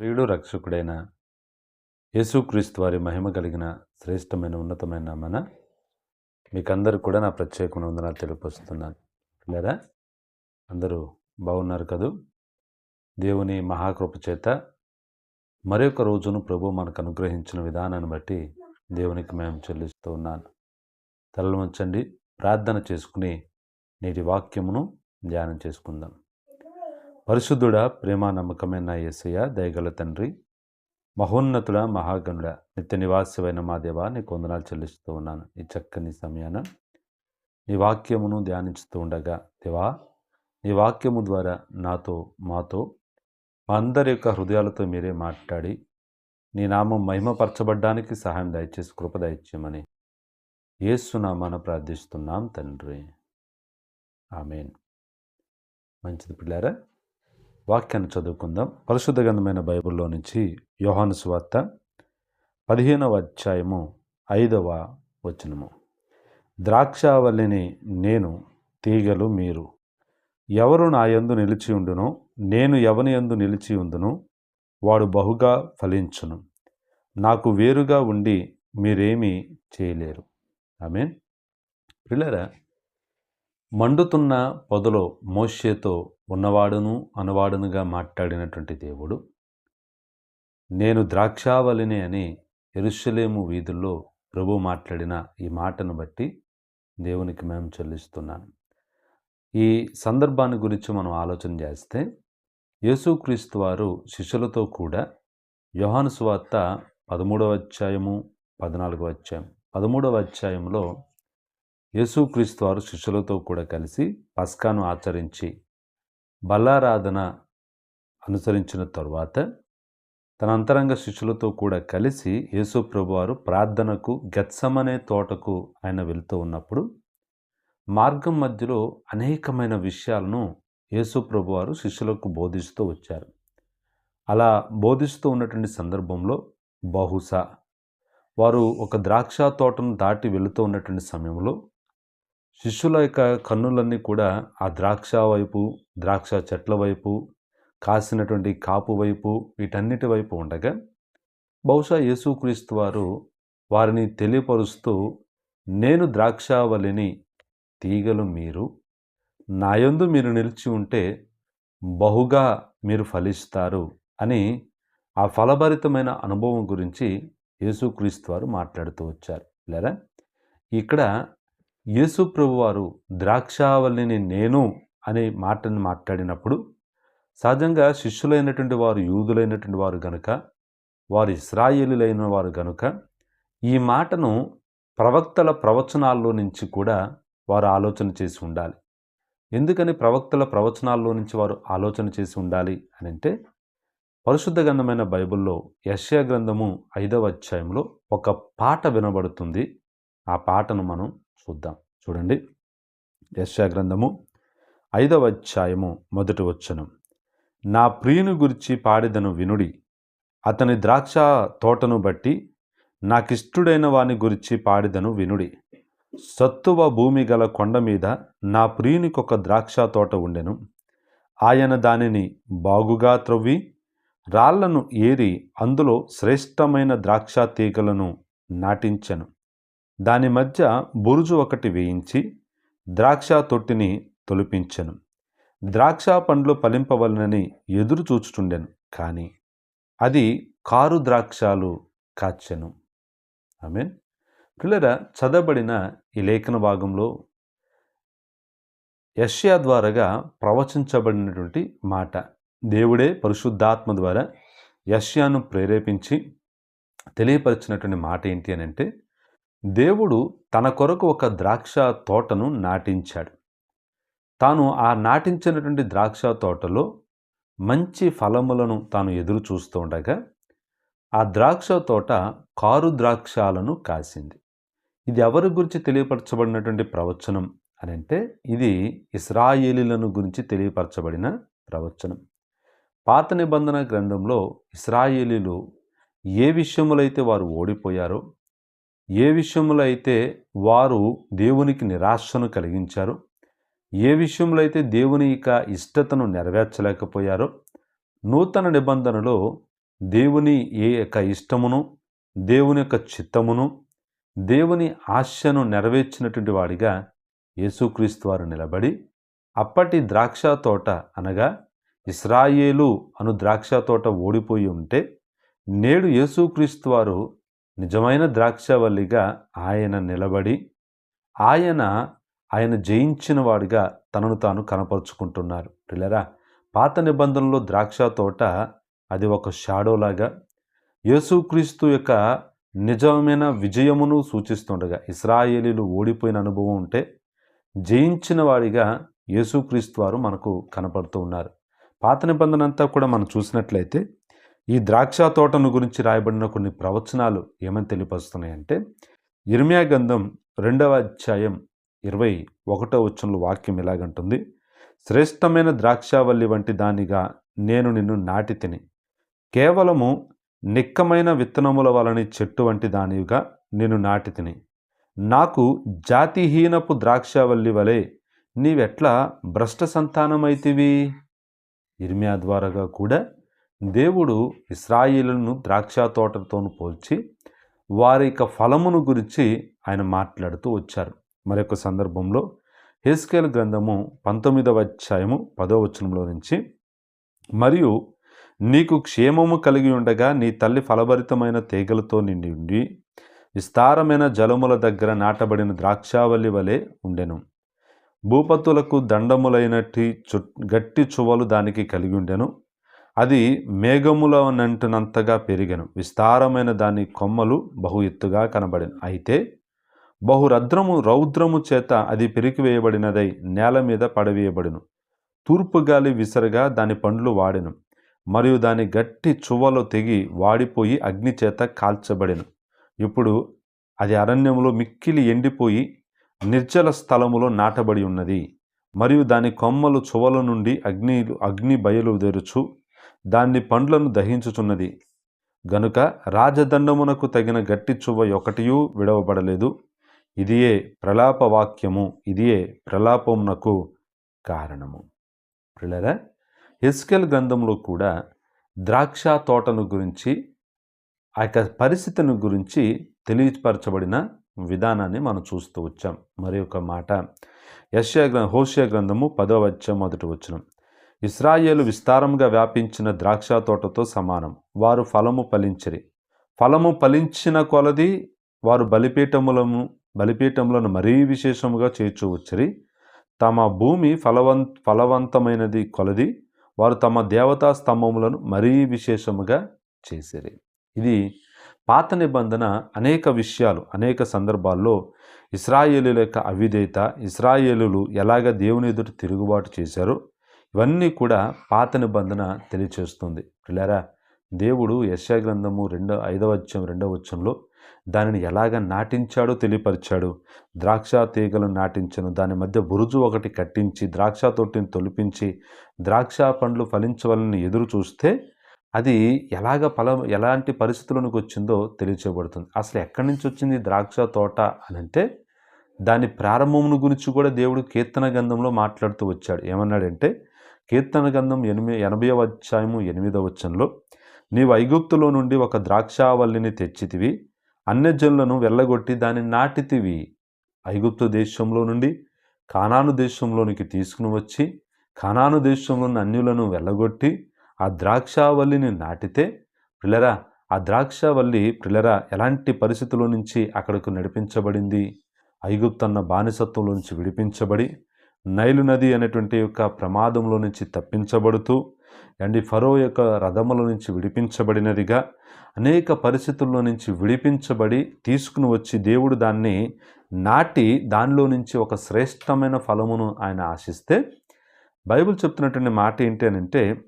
ప్రియుడు రక్షకుడైన యేసుక్రీస్తు వారి మహిమ కలిగిన శ్రేష్టమైన ఉన్నతమైన మన మీకందరూ కూడా నా ప్రత్యేకమైన వందనాలు తెలియపరుస్తున్నాను. లేదా అందరూ బాగున్నారు కదూ? దేవుని మహాకృప చేత మరొక రోజును ప్రభు మనకు అనుగ్రహించిన విధానాన్ని బట్టి దేవునికి మేము చెల్లిస్తూ ఉన్నాను. తలలు ఉంచండి ప్రార్థన చేసుకుని నేటి వాక్యమును ధ్యానం చేసుకుందాం. పరిశుద్ధుడ ప్రేమ నమ్మకమైన యేసయ్య దయగల తండ్రి మహోన్నతుడ మహాగణుడ నిత్య నివాసమైన మా దేవా నీ కొందనాలు చెల్లిస్తూ ఉన్నాను. ఈ చక్కని సమయాన నీ వాక్యమును ధ్యానించుతూ ఉండగా దేవా నీ వాక్యము ద్వారా నాతో మాతో మా అందరి యొక్క హృదయాలతో మీరే మాట్లాడి నీ నామం మహిమపరచబడ్డానికి సహాయం దయచేసి కృప దయచేయమని ఏసునామాన ప్రార్థిస్తున్నాం తండ్రి. ఆమెన్. మంచిది పిల్లారా? వాక్యాన్ని చదువుకుందాం. పరిశుద్ధ గంధమైన బైబిల్లో నుంచి యోహాను సువార్త పదిహేనవ అధ్యాయము ఐదవ వచనము. ద్రాక్షావల్లిని నేను తీగలు మీరు. ఎవరు నా యందు నిలిచి ఉండునో నేను ఎవని యందు నిలిచి ఉందును వాడు బహుగా ఫలించును. నాకు వేరుగా ఉండి మీరేమీ చేయలేరు. ఐ మీన్ పిల్లరా మండుతున్న పొదలో మోషేతో ఉన్నవాడును అనువాడునుగా మాట్లాడినటువంటి దేవుడు నేను ద్రాక్షావలిని అని ఎరుషలేము వీధుల్లో ప్రభు మాట్లాడిన ఈ మాటను బట్టి దేవునికి మేము చెల్లిస్తున్నాను. ఈ సందర్భాన్ని గురించి మనం ఆలోచన చేస్తే యేసుక్రీస్తు వారు శిష్యులతో కూడా యోహాను సువార్త పదమూడవ అధ్యాయము పద్నాలుగవ అధ్యాయం పదమూడవ అధ్యాయంలో యేసుక్రీస్తు వారు శిష్యులతో కూడా కలిసి పస్కాను ఆచరించి బల్లారాధన అనుసరించిన తరువాత తన అంతరంగ శిష్యులతో కూడా కలిసి యేసు ప్రభువారు ప్రార్థనకు గెత్సమనే తోటకు ఆయన వెళ్తూ ఉన్నప్పుడు మార్గం మధ్యలో అనేకమైన విషయాలను యేసు ప్రభువారు శిష్యులకు బోధిస్తూ వచ్చారు. అలా బోధిస్తూ ఉన్నటువంటి సందర్భంలో బహుశా వారు ఒక ద్రాక్ష తోటను దాటి వెళుతూ ఉన్నటువంటి సమయంలో శిష్యుల యొక్క కన్నులన్నీ కూడా ఆ ద్రాక్ష వైపు ద్రాక్ష చెట్ల వైపు కాసినటువంటి కాపు వైపు వీటన్నిటి వైపు ఉండగా బహుశా యేసుక్రీస్తు వారు వారిని తెలియపరుస్తూ నేను ద్రాక్షావళిని తీగలు మీరు నాయందు మీరు నిలిచి ఉంటే బహుగా మీరు ఫలిస్తారు అని ఆ ఫలభరితమైన అనుభవం గురించి యేసుక్రీస్తు వారు మాట్లాడుతూ వచ్చారు. లేరా ఇక్కడ యేసు ప్రభువారు ద్రాక్షావల్లిని నేను అనే మాటను మాట్లాడినప్పుడు సహజంగా శిష్యులైనటువంటి వారు యూదులైనటువంటి వారు గనుక వారు ఇస్రాయేలులైన వారు గనుక ఈ మాటను ప్రవక్తల ప్రవచనాల్లో నుంచి కూడా వారు ఆలోచన చేసి ఉండాలి. ఎందుకని ప్రవక్తల ప్రవచనాల్లో నుంచి వారు ఆలోచన చేసి ఉండాలి అని అంటే పరిశుద్ధ గ్రంథమైన బైబిల్లో యశ్యా గ్రంథము ఐదవ అధ్యాయంలో ఒక పాట వినబడుతుంది. ఆ పాటను మనం చూద్దాం. చూడండి. యశ్యా గ్రంథము ఐదవ అధ్యాయము మొదటి వచ్చనం నా ప్రియుని గురించి పాడిదను వినుడి. అతని ద్రాక్ష తోటను బట్టి నాకిష్టుడైన వాని గురించి పాడిదను వినుడి. సత్తువ భూమి గల కొండ మీద నా ప్రియునికొక ద్రాక్ష తోట ఉండెను. ఆయన దానిని బాగుగా త్రవ్వి రాళ్ళను ఏరి అందులో శ్రేష్టమైన ద్రాక్ష తీగలను నాటించెను. దాని మధ్య బురుజు ఒకటి వేయించి ద్రాక్ష తొట్టిని తొలిపించెను. ద్రాక్ష పండ్లు ఫలింపవలనని ఎదురు చూచుచుండెను కానీ అది కారు ద్రాక్షాలు కాచెను. ఐ పిల్లల చదవబడిన ఈ లేఖన భాగంలో యష్యా ద్వారాగా ప్రవచించబడినటువంటి మాట. దేవుడే పరిశుద్ధాత్మ ద్వారా యష్యాను ప్రేరేపించి తెలియపరిచినటువంటి మాట ఏంటి అని అంటే దేవుడు తన కొరకు ఒక ద్రాక్ష తోటను నాటించాడు. తాను ఆ నాటించినటువంటి ద్రాక్ష తోటలో మంచి ఫలములను తాను ఎదురు చూస్తుండగా ఆ ద్రాక్ష తోట కారు ద్రాక్షాలను కాసింది. ఇది ఎవరి గురించి తెలియపరచబడినటువంటి ప్రవచనం అని అంటే ఇది ఇస్రాయేలీలను గురించి తెలియపరచబడిన ప్రవచనం. పాత నిబంధన గ్రంథంలో ఇస్రాయేలీలు ఏ విషయములైతే వారు ఓడిపోయారో ఏ విషయంలో అయితే వారు దేవునికి నిరాశను కలిగించారు ఏ విషయంలో అయితే దేవుని యొక్క ఇష్టతను నెరవేర్చలేకపోయారో నూతన నిబంధనలో దేవుని ఏ యొక్క ఇష్టమును దేవుని యొక్క చిత్తమును దేవుని ఆశను నెరవేర్చినటువంటి వాడిగా యేసుక్రీస్తు వారు నిలబడి అప్పటి ద్రాక్ష తోట అనగా ఇస్రాయేలు అను ద్రాక్ష తోట ఓడిపోయి ఉంటే నేడు యేసుక్రీస్తు వారు నిజమైన ద్రాక్షవల్లిగా ఆయన నిలబడి ఆయన ఆయన జయించిన వాడిగా తనను తాను కనపరుచుకుంటున్నారు. పిల్లరా పాత నిబంధనలో ద్రాక్ష తోట అది ఒక షాడోలాగా యేసుక్రీస్తు యొక్క నిజమైన విజయమును సూచిస్తుండగా ఇస్రాయేలీలు ఓడిపోయిన అనుభవం ఉంటే జయించిన వాడిగా యేసుక్రీస్తు వారు మనకు కనపడుతూ ఉన్నారు. పాత నిబంధన అంతా కూడా మనం చూసినట్లయితే ఈ ద్రాక్ష తోటను గురించి రాయబడిన కొన్ని ప్రవచనాలు ఏమని తెలియపరుస్తున్నాయంటే ఇర్మియా గంధం రెండవ అధ్యాయం ఇరవై ఒకటో వచ్చంలో వాక్యం ఇలాగంటుంది. శ్రేష్టమైన ద్రాక్షావల్లి వంటి దానిగా నేను నిన్ను నాటి తిని కేవలము నిక్కమైన విత్తనముల వలని చెట్టు వంటి దానిగా నేను నాటి తిని నాకు జాతిహీనపు ద్రాక్షావల్లి వలె నీవెట్లా భ్రష్ట సంతానమైతివి? ఇర్మియా ద్వారాగా కూడా దేవుడు ఇస్రాయిలను ద్రాక్ష తోటతోను పోల్చి వారి యొక్క ఫలమును గురించి ఆయన మాట్లాడుతూ వచ్చారు. మరొక సందర్భంలో హెస్కేల్ గ్రంథము పంతొమ్మిదవ అధ్యాయము పదో వచనంలో నుంచి మరియు నీకు క్షేమము కలిగి ఉండగా నీ తల్లి ఫలభరితమైన తీగలతో నిండి ఉండి విస్తారమైన జలముల దగ్గర నాటబడిన ద్రాక్షావల్లి వలె ఉండెను. భూపతులకు దండములైనట్టి చు గట్టి చువలు దానికి కలిగి ఉండెను. అది మేఘములనంటునంతగా పెరిగను. విస్తారమైన దాని కొమ్మలు బహు ఎత్తుగా కనబడిన. అయితే బహురద్రము రౌద్రము చేత అది పెరికివేయబడినదై నేల మీద పడవేయబడిను. తూర్పు గాలి విసరగా దాని పండ్లు వాడెను. మరియు దాని గట్టి చువ్వలో తెగి వాడిపోయి అగ్ని చేత కాల్చబడెను. ఇప్పుడు అది అరణ్యములో మిక్కిలి ఎండిపోయి నిర్జల స్థలములో నాటబడి ఉన్నది. మరియు దాని కొమ్మలు చువల నుండి అగ్ని అగ్ని బయలుదేరుచు దాన్ని పండ్లను దహించుచున్నది. గనుక రాజదండమునకు తగిన గట్టి చువ్వ ఒకటియూ విడవబడలేదు. ఇదియే ప్రలాప వాక్యము ఇదియే ప్రలాపమునకు కారణము. పిల్లరా ఎస్కెల్ గ్రంథంలో కూడా ద్రాక్ష తోటను గురించి ఆ యొక్క పరిస్థితిని గురించి తెలియపరచబడిన విధానాన్ని మనం చూస్తూ వచ్చాం. మరి ఒక మాట. యశ్యా గ్రం హోషియా గ్రంథము పదవ వచ్చం మొదటి వచనం. ఇస్రాయేలు విస్తారంగా వ్యాపించిన ద్రాక్ష తోటతో సమానం. వారు ఫలము ఫలించరి. ఫలము ఫలించిన కొలది వారు బలిపీఠములను బలిపీఠములను మరీ విశేషముగా చేర్చువచ్చరి తమ భూమి ఫలవం ఫలవంతమైనది కొలది వారు తమ దేవతా స్తంభములను మరీ విశేషముగా చేసిరి. ఇది పాత నిబంధన అనేక విషయాలు అనేక సందర్భాల్లో ఇస్రాయేలు యొక్క అవిధేయత ఇస్రాయేలులు ఎలాగ దేవుని ఎదుట తిరుగుబాటు చేశారో ఇవన్నీ కూడా పాత నిబంధన తెలియచేస్తుంది. పిల్లారా దేవుడు యశా గ్రంథము రెండో ఐదవ వచ్చం రెండవ వచ్చంలో దానిని ఎలాగ నాటించాడో తెలియపరిచాడు. ద్రాక్ష తీగలను నాటించను దాని మధ్య బురుజు ఒకటి కట్టించి ద్రాక్ష తొట్టిని తొలిపించి ద్రాక్ష పండ్లు ఫలించవలని ఎదురు చూస్తే అది ఎలాగ ఫల ఎలాంటి పరిస్థితులకు వచ్చిందో తెలియచేయబడుతుంది. అసలు ఎక్కడి నుంచి వచ్చింది ద్రాక్ష తోట అని అంటే దాని ప్రారంభమును గురించి కూడా దేవుడు కీర్తన గంధంలో మాట్లాడుతూ వచ్చాడు. ఏమన్నాడంటే కీర్తన గంధం ఎనిమిది ఎనభైవ అధ్యాయము ఎనిమిదవ వచ్చంలో నీవు ఐగుప్తులో నుండి ఒక ద్రాక్షావల్లిని తెచ్చితివి అన్యజనులను వెళ్ళగొట్టి దాన్ని నాటితివి. ఐగుప్తు దేశంలో నుండి కానాను దేశంలోనికి తీసుకుని వచ్చి కానాను దేశంలోని అన్యులను వెళ్ళగొట్టి ఆ ద్రాక్షావల్లిని నాటితే పిల్లరా ఆ ద్రాక్షావల్లి పిల్లరా ఎలాంటి పరిస్థితుల నుంచి అక్కడకు నడిపించబడింది? ఐగుప్తన్న బానిసత్వంలో నుంచి విడిపించబడి నైలు నది అనేటువంటి యొక్క ప్రమాదంలో నుంచి తప్పించబడుతూ అండ్ ఫరో యొక్క రథముల నుంచి విడిపించబడినదిగా అనేక పరిస్థితుల్లో నుంచి విడిపించబడి తీసుకుని వచ్చి దేవుడు దాన్ని నాటి దానిలో నుంచి ఒక శ్రేష్టమైన ఫలమును ఆయన ఆశిస్తే బైబిల్ చెప్తున్నటువంటి మాట ఏంటి అని అంటే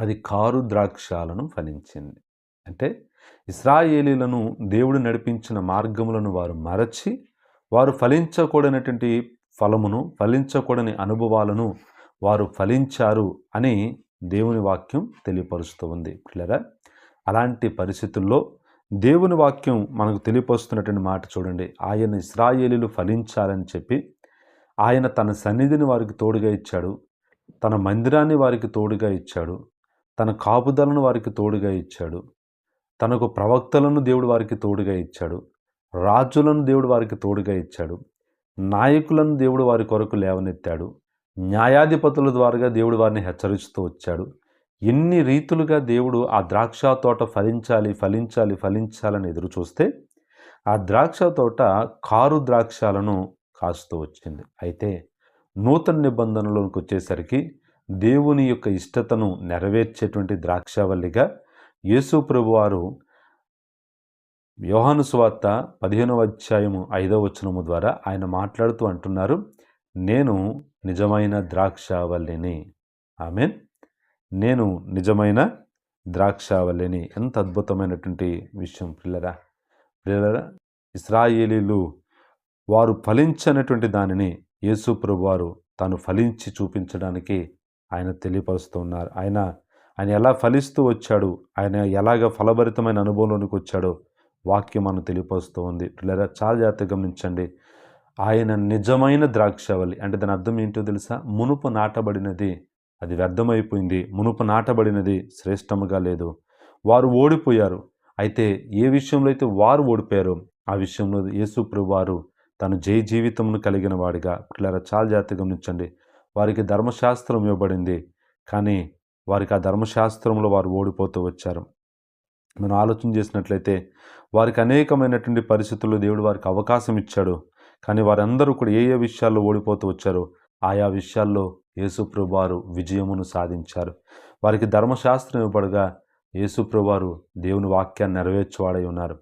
అది కారు ద్రాక్షాలను ఫలించింది. అంటే ఇస్రాయేలీలను దేవుడు నడిపించిన మార్గములను వారు మరచి వారు ఫలించకూడనటువంటి ఫలమును ఫలించకూడని అనుభవాలను వారు ఫలించారు అని దేవుని వాక్యం తెలియపరుస్తూ ఉంది. పిల్లరా అలాంటి పరిస్థితుల్లో దేవుని వాక్యం మనకు తెలియపరుస్తున్నటువంటి మాట చూడండి. ఆయన ఇస్రాయేలీలు ఫలించాలని చెప్పి ఆయన తన సన్నిధిని వారికి తోడుగా ఇచ్చాడు. తన మందిరాన్ని వారికి తోడుగా ఇచ్చాడు. తన కాపుదలను వారికి తోడుగా ఇచ్చాడు. తనకు ప్రవక్తలను దేవుడు వారికి తోడుగా ఇచ్చాడు. రాజులను దేవుడు వారికి తోడుగా ఇచ్చాడు. నాయకులను దేవుడు వారి కొరకు లేవనెత్తాడు. న్యాయాధిపతుల ద్వారా దేవుడు వారిని హెచ్చరిస్తూ వచ్చాడు. ఎన్ని రీతులుగా దేవుడు ఆ ద్రాక్ష తోట ఫలించాలి ఫలించాలి ఫలించాలని ఎదురు చూస్తే ఆ ద్రాక్ష తోట కారు ద్రాక్షాలను కాస్తూ వచ్చింది. అయితే నూతన నిబంధనలోకి వచ్చేసరికి దేవుని యొక్క ఇష్టతను నెరవేర్చేటువంటి ద్రాక్షావల్లిగా యేసు ప్రభువారు యోహాను సువార్త పదిహేనవ అధ్యాయము ఐదవ వచనము ద్వారా ఆయన మాట్లాడుతూ అంటున్నారు నేను నిజమైన ద్రాక్షావల్లిని. ఆమె నేను నిజమైన ద్రాక్షావల్లిని. ఎంత అద్భుతమైనటువంటి విషయం పిల్లరా పిల్లరా ఇస్రాయేలీలు వారు ఫలించనటువంటి దానిని యేసు వారు తాను ఫలించి చూపించడానికి ఆయన తెలియపరుస్తూ ఉన్నారు. ఆయన ఆయన ఎలా ఫలిస్తూ వచ్చాడు? ఆయన ఎలాగ ఫలభరితమైన అనుభవంలోనికి వచ్చాడో వాక్యం మనం తెలియపరుస్తూ ఉంది పిల్లరా చాలా జాగ్రత్తగా గమనించండి. ఆయన నిజమైన ద్రాక్షవల్లి అంటే దాని అర్థం ఏంటో తెలుసా? మునుపు నాటబడినది అది వ్యర్థమైపోయింది. మునుపు నాటబడినది శ్రేష్టముగా లేదు. వారు ఓడిపోయారు. అయితే ఏ విషయంలో అయితే వారు ఓడిపోయారో ఆ విషయంలో యేసుప్రు వారు తను జయ జీవితమును కలిగిన వాడిగా. పిల్లరా చాలా జాగ్రత్తగా గమనించండి. వారికి ధర్మశాస్త్రం ఇవ్వబడింది. కానీ వారికి ఆ ధర్మశాస్త్రంలో వారు ఓడిపోతూ వచ్చారు. మనం ఆలోచన చేసినట్లయితే వారికి అనేకమైనటువంటి పరిస్థితుల్లో దేవుడు వారికి అవకాశం ఇచ్చాడు. కానీ వారందరూ కూడా ఏ ఏ విషయాల్లో ఓడిపోతూ వచ్చారో ఆయా విషయాల్లో యేసుప్రభు వారు విజయమును సాధించారు. వారికి ధర్మశాస్త్రం ఇవ్వబడగా యేసుప్రభు వారు దేవుని వాక్యాన్ని నెరవేర్చేవాడై ఉన్నారు.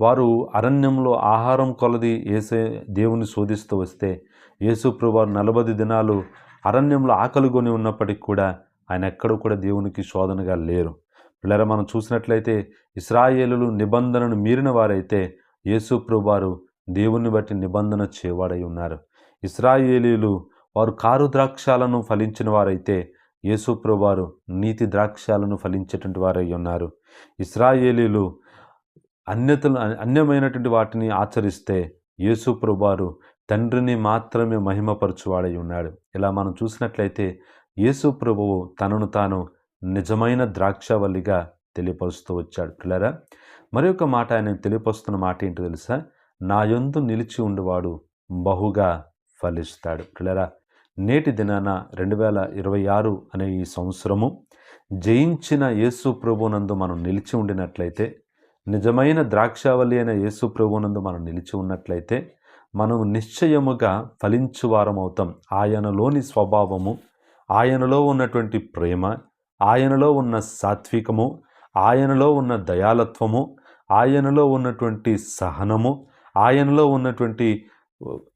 వారు అరణ్యంలో ఆహారం కొలది ఏసే దేవుని శోధిస్తూ వస్తే యేసుప్రభు వారు నలభై దినాలు అరణ్యంలో ఆకలిగొని ఉన్నప్పటికీ కూడా ఆయన ఎక్కడూ కూడా దేవునికి శోధనగా లేరు. పిల్లర మనం చూసినట్లయితే ఇస్రాయేలులు నిబంధనను మీరిన వారైతే యేసుప్రభు వారు దేవుణ్ణి బట్టి నిబంధన చేవాడై ఉన్నారు. ఇస్రాయేలీలు వారు కారు ద్రాక్షాలను ఫలించిన వారైతే యేసుప్రభు వారు నీతి ద్రాక్షాలను ఫలించేటువంటి వారై ఉన్నారు. ఇస్రాయేలీలు అన్యతలు అన్యమైనటువంటి వాటిని ఆచరిస్తే యేసుప్రభు వారు తండ్రిని మాత్రమే మహిమపరచువాడై ఉన్నాడు. ఇలా మనం చూసినట్లయితే యేసు ప్రభువు తనను తాను నిజమైన ద్రాక్షవల్లిగా తెలియపరుస్తూ వచ్చాడు. పిల్లరా మరి ఒక మాట ఆయన తెలియపరుస్తున్న మాట ఏంటో తెలుసా? నా యొందు నిలిచి ఉండేవాడు బహుగా ఫలిస్తాడు. పిల్లరా నేటి దినాన రెండు వేల ఇరవై ఆరు అనే ఈ సంవత్సరము జయించిన యేసు ప్రభునందు మనం నిలిచి ఉండినట్లయితే నిజమైన ద్రాక్షావళి అయిన యేసు ప్రభునందు మనం నిలిచి ఉన్నట్లయితే మనం నిశ్చయముగా ఫలించువారం అవుతాం ఆయనలోని స్వభావము ఆయనలో ఉన్నటువంటి ప్రేమ ఆయనలో ఉన్న సాత్వికము ఆయనలో ఉన్న దయాలత్వము ఆయనలో ఉన్నటువంటి సహనము ఆయనలో ఉన్నటువంటి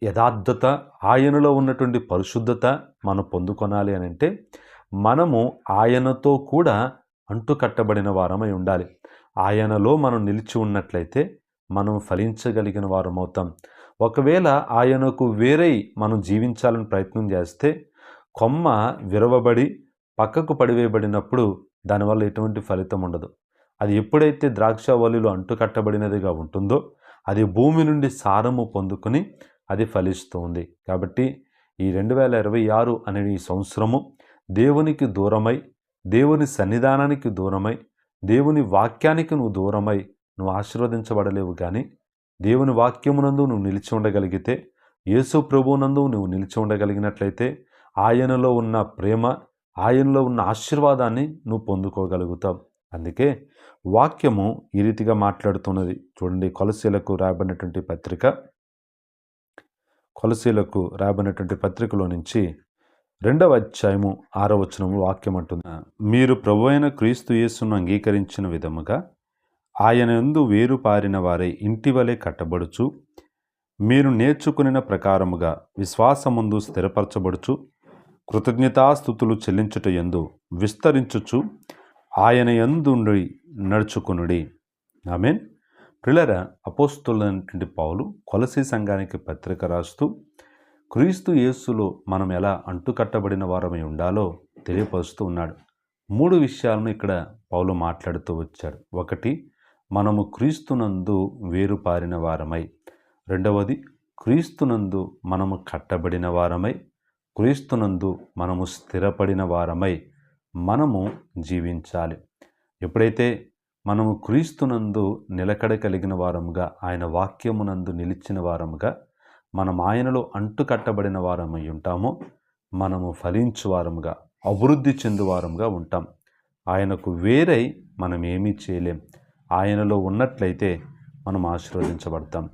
యథార్థత ఆయనలో ఉన్నటువంటి పరిశుద్ధత మనం పొందుకొనాలి అని అంటే మనము ఆయనతో కూడా అంటుకట్టబడిన వారమై ఉండాలి. ఆయనలో మనం నిలిచి ఉన్నట్లయితే మనం ఫలించగలిగిన వారం అవుతాం ఒకవేళ ఆయనకు వేరై మనం జీవించాలని ప్రయత్నం చేస్తే కొమ్మ విరవబడి పక్కకు పడివేయబడినప్పుడు దానివల్ల ఎటువంటి ఫలితం ఉండదు. అది ఎప్పుడైతే ద్రాక్షవల్లిలో అంటుకట్టబడినదిగా ఉంటుందో అది భూమి నుండి సారము పొందుకొని అది ఫలిస్తుంది. కాబట్టి ఈ రెండు వేల ఇరవై ఆరు అనే ఈ సంవత్సరము దేవునికి దూరమై దేవుని సన్నిధానానికి దూరమై దేవుని వాక్యానికి నువ్వు దూరమై నువ్వు ఆశీర్వదించబడలేవు కానీ దేవుని వాక్యమునందు నువ్వు నిలిచి ఉండగలిగితే యేసు ప్రభువునందు నువ్వు నిలిచి ఉండగలిగినట్లయితే ఆయనలో ఉన్న ప్రేమ ఆయనలో ఉన్న ఆశీర్వాదాన్ని నువ్వు పొందుకోగలుగుతావు. అందుకే వాక్యము ఈ రీతిగా మాట్లాడుతున్నది. చూడండి కొలసీలకు రాబడినటువంటి పత్రిక. కొలసీలకు రాబడినటువంటి పత్రికలో నుంచి రెండవ అధ్యాయము ఆరవ వచనము వాక్యం అంటుంది. మీరు ప్రభు అయిన క్రీస్తు యేసును అంగీకరించిన విధముగా ఆయన ఎందు వేరు పారిన వారే ఇంటి వలె కట్టబడుచు మీరు నేర్చుకునిన ప్రకారముగా విశ్వాసముందు స్థిరపరచబడుచు కృతజ్ఞతాస్థుతులు చెల్లించుట ఎందు విస్తరించుచు ఆయన ఎందుండి నడుచుకునుడి. ఆమెన్. ప్రిలర అపోస్తులైనటువంటి పౌలు కొలసి సంఘానికి పత్రిక రాస్తూ క్రీస్తు యేసులో మనం ఎలా అంటుకట్టబడిన వారమై ఉండాలో తెలియపరుస్తూ ఉన్నాడు. మూడు విషయాలను ఇక్కడ పౌలు మాట్లాడుతూ వచ్చాడు. ఒకటి మనము క్రీస్తునందు వేరుపారిన వారమై. రెండవది క్రీస్తునందు మనము కట్టబడిన వారమై. క్రీస్తునందు మనము స్థిరపడిన వారమై మనము జీవించాలి. ఎప్పుడైతే మనము క్రీస్తునందు నిలకడ కలిగిన వారముగా ఆయన వాక్యమునందు నిలిచిన వారముగా మనం ఆయనలో అంటుకట్టబడిన వారమై ఉంటామో మనము ఫలించు వారముగా అభివృద్ధి చెందువారముగా ఉంటాం. ఆయనకు వేరై మనం ఏమీ చేయలేం. ఆయనలో ఉన్నట్లయితే మనం ఆశీర్వదించబడతాం.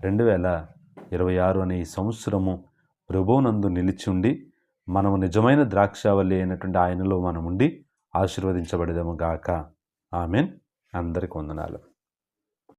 రెండు వేల ఇరవై ఆరు అనే ఈ సంవత్సరము ప్రభువునందు నిలిచి ఉండి మనము నిజమైన ద్రాక్షావల్లి అయినటువంటి ఆయనలో మనం ఉండి ఆశీర్వదించబడదేమో గాక. ఆమెన్. అందరికి వందనాలు.